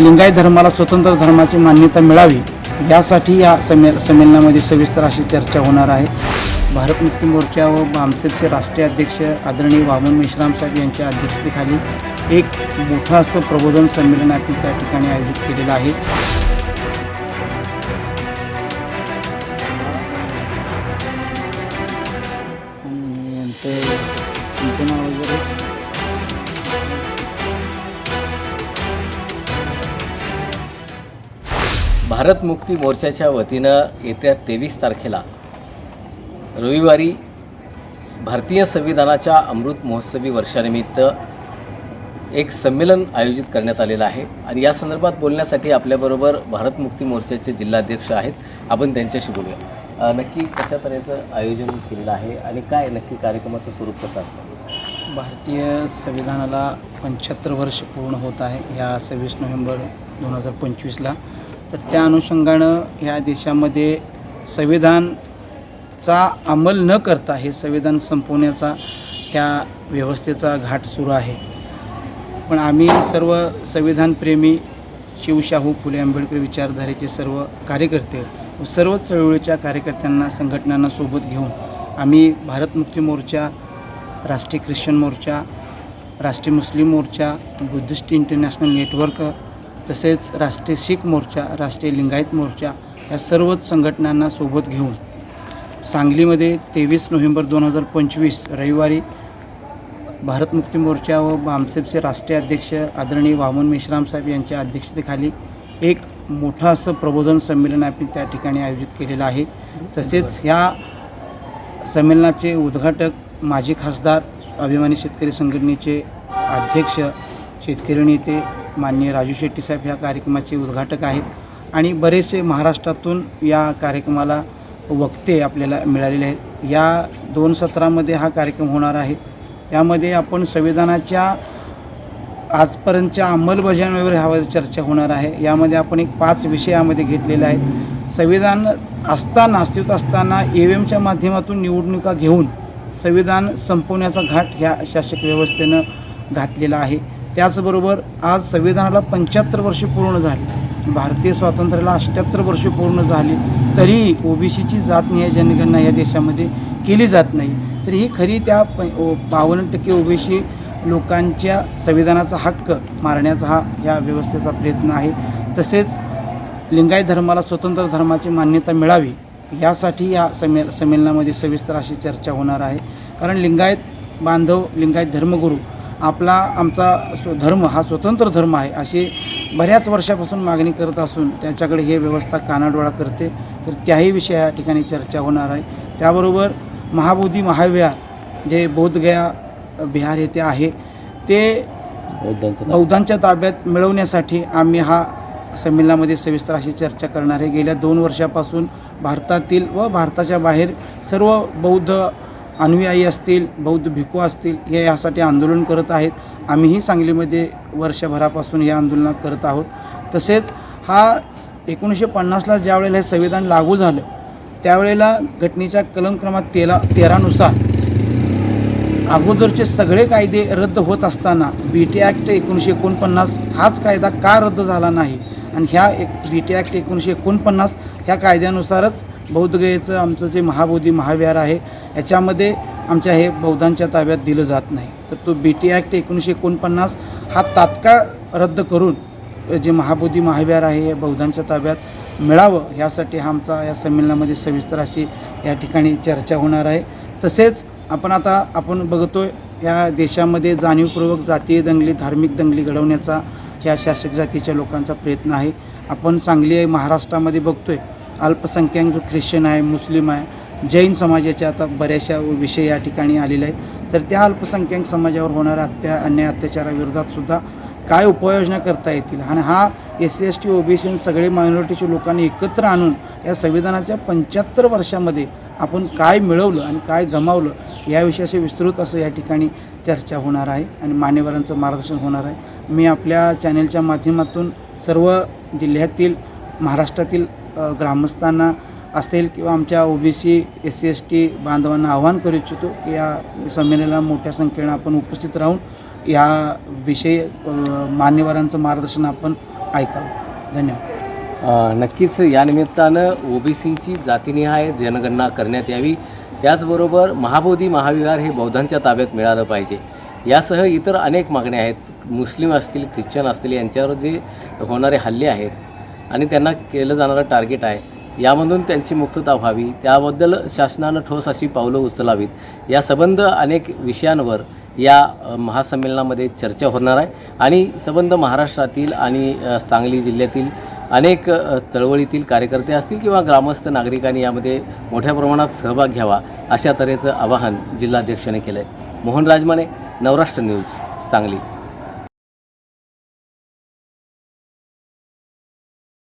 लिंगायत धर्माला स्वतंत्र धर्माची मान्यता मिळावी यासाठी या समे संमेलनामध्ये सविस्तर अशी चर्चा होणार आहे भारत मुक्ती मोर्चा व बामसेपचे राष्ट्रीय अध्यक्ष आदरणीय वामन मेश्राम साहेब यांच्या अध्यक्षतेखाली एक मोठं असं प्रबोधन संमेलन आपण त्या ठिकाणी आयोजित केलेलं आहे Thank you. भारत मुक्ती मोर्चाच्या वतीनं येत्या तेवीस तारखेला रविवारी भारतीय संविधानाच्या अमृत महोत्सवी वर्षानिमित्त एक संमेलन आयोजित करण्यात आलेलं आहे. आणि या संदर्भात बोलण्यासाठी आपल्याबरोबर भारत मुक्ती मोर्चाचे जिल्हाध्यक्ष आहेत. आपण त्यांच्याशी बोलूया. नक्की कशा तऱ्हेचं आयोजन केलेलं आहे आणि काय नक्की कार्यक्रमाचं स्वरूप कसं असतं? भारतीय संविधानाला पंच्याहत्तर वर्ष पूर्ण होत आहे. या सव्वीस नोव्हेंबर दोन हजार पंचवीसला. तर त्या अनुषंगानं ह्या देशामध्ये संविधानचा अंमल न करता हे संविधान संपवण्याचा त्या व्यवस्थेचा घाट सुरू आहे. पण आम्ही सर्व संविधानप्रेमी शिवशाहू फुले आंबेडकर विचारधारेचे सर्व कार्यकर्ते व सर्व चळवळीच्या कार्यकर्त्यांना संघटनांना सोबत घेऊन आम्ही Bharat Mukti Morcha Rashtriya Christian Morcha Rashtriya Muslim Morcha Buddhist international network तसेच राष्ट्रीय शीख मोर्चा राष्ट्रीय लिंगायत मोर्चा या सर्वच संघटनांना सोबत घेऊन सांगलीमध्ये तेवीस नोव्हेंबर दोन हजार पंचवीस रविवारी भारत मुक्ती मोर्चा व बामसेबचे राष्ट्रीय अध्यक्ष आदरणीय वामन मेश्राम साहेब यांच्या अध्यक्षतेखाली एक मोठं असं प्रबोधन संमेलन आपण त्या ठिकाणी आयोजित केलेलं आहे. तसेच ह्या संमेलनाचे उद्घाटक माजी खासदार अभिमानी शेतकरी संघटनेचे अध्यक्ष शेतकरी नेते माननीय राजू शेट्टी साहेब ह्या कार्यक्रमाचे उद्घाटक आहेत आणि बरेचसे महाराष्ट्रातून या कार्यक्रमाला वक्ते आपल्याला मिळालेले आहेत. या दोन सत्रामध्ये हा कार्यक्रम होणार आहे. यामध्ये आपण संविधानाच्या आजपर्यंतच्या अंमलबजावणीवर ह्यावर चर्चा होणार आहे. यामध्ये आपण एक पाच विषयामध्ये घेतलेले आहेत. संविधान असताना अस्तित्वात असताना ई व्ही एमच्या माध्यमातून निवडणुका घेऊन संविधान संपवण्याचा घाट ह्या शासक व्यवस्थेनं घातलेला आहे. त्याचबरोबर आज संविधानाला पंच्याहत्तर वर्ष पूर्ण झाली. भारतीय स्वातंत्र्याला अष्ट्याहत्तर वर्ष पूर्ण झाली. तरीही ओबीसीची जातनिहाय जनगणना या देशामध्ये केली जात नाही. तर ही खरी त्या प बावन्न टक्के ओबीसी लोकांच्या संविधानाचा हक्क मारण्याचा हा या व्यवस्थेचा प्रयत्न आहे. तसेच लिंगायत धर्माला स्वतंत्र धर्माची मान्यता मिळावी यासाठी या समे संमेलनामध्ये सविस्तर अशी चर्चा होणार आहे. कारण लिंगायत बांधव लिंगायत धर्मगुरू आपला आमचा स्व धर्म हा स्वतंत्र धर्म आहे अशी बऱ्याच वर्षापासून मागणी करत असून त्याच्याकडे हे व्यवस्था कानाडोळा करते. तर त्याही विषय या ठिकाणी चर्चा होणार आहे. त्याबरोबर महाबोधी महाविहार जे बोधगया बिहार येथे आहे ते. बौद्धांच्या ताब्यात मिळवण्यासाठी आम्ही हा संमेलनामध्ये सविस्तर अशी चर्चा करणार आहे. गेल्या दोन वर्षापासून भारतातील व भारताच्या बाहेर सर्व बौद्ध अनुयायी असतील बौद्ध भिक्खू असतील हे यासाठी आंदोलन करत आहेत. आम्हीही सांगलीमध्ये वर्षभरापासून हे आंदोलन करत आहोत. तसेच हा एकोणीसशे पन्नासला ज्यावेळेला हे संविधान लागू झालं त्यावेळेला घटनेच्या कलम क्रमांक तेरा तेरानुसार अगोदरचे सगळे कायदे रद्द होत असताना बी टी ॲक्ट एकोणीसशे एकोणपन्नास हाच कायदा का रद्द झाला नाही? आणि ह्या एक बी टी ॲक्ट एकोणीसशे एकोणपन्नास ह्या कायद्यानुसारच बौद्धगयेचं आमचं जे महाबोधी महाविहार आहे याच्यामध्ये आमच्या हे बौद्धांच्या ताब्यात दिलं जात नाही. तर तो बी टी ॲक्ट एकोणीसशे एकोणपन्नास हा तात्काळ रद्द करून जे महाबोधी महाविहार आहे हे बौद्धांच्या ताब्यात मिळावं यासाठी हा आमचा या संमेलनामध्ये सविस्तर अशी या ठिकाणी चर्चा होणार आहे. तसेच आपण आता आपण बघतोय या देशामध्ये जाणीवपूर्वक जातीय दंगली धार्मिक दंगली घडवण्याचा ह्या शासक जातीच्या लोकांचा प्रयत्न आहे. आपण चांगली आहे महाराष्ट्रामध्ये बघतोय अल्पसंख्याक जो ख्रिश्चन आहे मुस्लिम आहे जैन समाजाचे आता बऱ्याचशा विषय या ठिकाणी आलेले आहेत. तर त्या अल्पसंख्याक समाजावर होणाऱ्या अत्या अन्याय अत्याचाराविरोधात सुद्धा काय उपाययोजना करता येतील? आणि हा S C S T OBC सगळे मायनॉरिटीचे लोकांनी एकत्र आणून या संविधानाच्या पंच्याहत्तर वर्षामध्ये आपण काय मिळवलं आणि काय गमावलं या विस्तृत असं या ठिकाणी चर्चा होणार आहे आणि मान्यवरांचं मार्गदर्शन होणार आहे. मी आपल्या चॅनेलच्या माध्यमातून सर्व जिल्ह्यातील महाराष्ट्रातील ग्रामस्थांना असेल किंवा आमच्या O B C S C S T बांधवांना आवाहन करू इच्छितो की या संमेलनाला मोठ्या संख्येनं आपण उपस्थित राहून या विषयी मान्यवरांचं मार्गदर्शन आपण ऐकावं. धन्यवाद. नक्कीच या निमित्तानं ओबीसींची जातीनिहाय जनगणना करण्यात यावी. त्याचबरोबर महाबोधी महाविहार हे बौद्धांच्या ताब्यात मिळालं पाहिजे. यासह इतर अनेक मागण्या आहेत. मुस्लिम असतील ख्रिश्चन असतील यांच्यावर जे होणारे हल्ले आहेत आणि त्यांना केलं जाणारं टार्गेट आहे यामधून त्यांची मुक्तता व्हावी. त्याबद्दल शासनानं ठोस अशी पावलं उचलावीत. या संबंध अनेक विषयांवर या महासंमेलनामध्ये चर्चा होणार आहे. आणि संबंध महाराष्ट्रातील आणि सांगली जिल्ह्यातील अनेक चळवळीतील कार्यकर्ते असतील किंवा ग्रामस्थ नागरिकांनी यामध्ये मोठ्या प्रमाणात सहभाग घ्यावा अशा तऱ्हेचं आवाहन जिल्हाध्यक्षाने केलं आहे मोहन राजमाने नवराष्ट्र न्यूज सांगली.